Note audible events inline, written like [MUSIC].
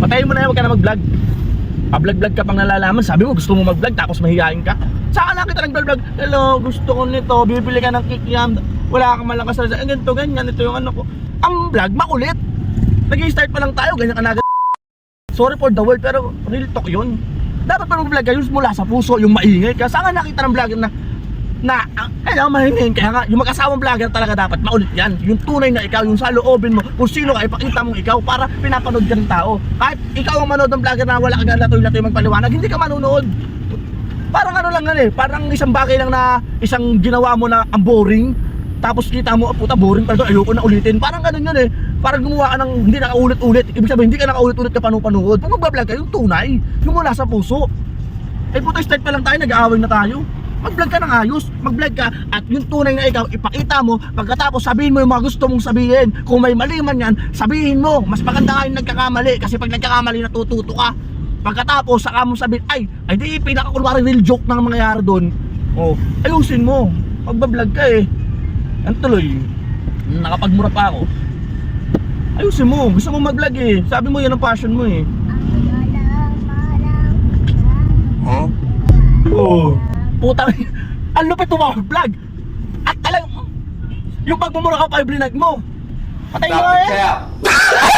Patayin mo na yan, huwag ka na mag-vlog. Pa-vlog-vlog ka pang nalalaman. Sabi mo, gusto mo mag-vlog, tapos mahihain ka. Saan lang kita nag-vlog? Hello, gusto ko nito. Bibili ka ng kikiam. Wala kang malakas sa... Eh, ganito, ganyan. Ito yung ano ko. Ang vlog, makulit. Nag-start pa lang tayo, ganyan ka na. Sorry for the word, pero real talk yun. Dapat pa mag-vlog kayo mula sa puso, yung maingay ka. Saan nakita ng vlogger na na ah, kailangan mahingin kaya nga yung mag-asawang vlogger talaga dapat maulit yan yung tunay na ikaw yung sa loobin mo kung sino ka ipakita mong ikaw para pinapanood ka ng tao kahit ikaw ang manood ng vlogger na wala ka latoy-latoy magpaliwanag hindi ka manunood parang ano lang yan eh parang isang bagay lang na isang ginawa mo na ang boring tapos kita mo, oh, puta boring pa ito, ayoko na ulitin. Parang ganun yun eh. Parang gumawa ka ng hindi nakaulit-ulit. Ibig sabihin, hindi ka nakaulit-ulit ka panu-panood. Kung mag-vlog ka, yung tunay. Yung mula sa puso. Eh puta, start pa lang tayo, nag-aaway na tayo. Mag-vlog ka ng ayos, mag-vlog ka at yung tunay na ikaw, ipakita mo, pagkatapos sabihin mo yung mga gusto mong sabihin. Kung may mali man yan, sabihin mo. Mas maganda nga yung nagkakamali kasi pag nagkakamali, natututo ka. Pagkatapos, saka mo sabihin, ay, ay di, pinakakulwari real joke na mangyayari doon. Oh, ayusin mo. Magbablog ka eh. Ang tuloy, nakapagmura pa ako. Ayusin mo, gusto mo mag-vlog eh. Sabi mo yan ang passion mo eh. Huh? Putang, ang lupit mo mag-vlog. At talang, yung pagmumura ka pa, iblinag mo. Patay mo eh. [LAUGHS]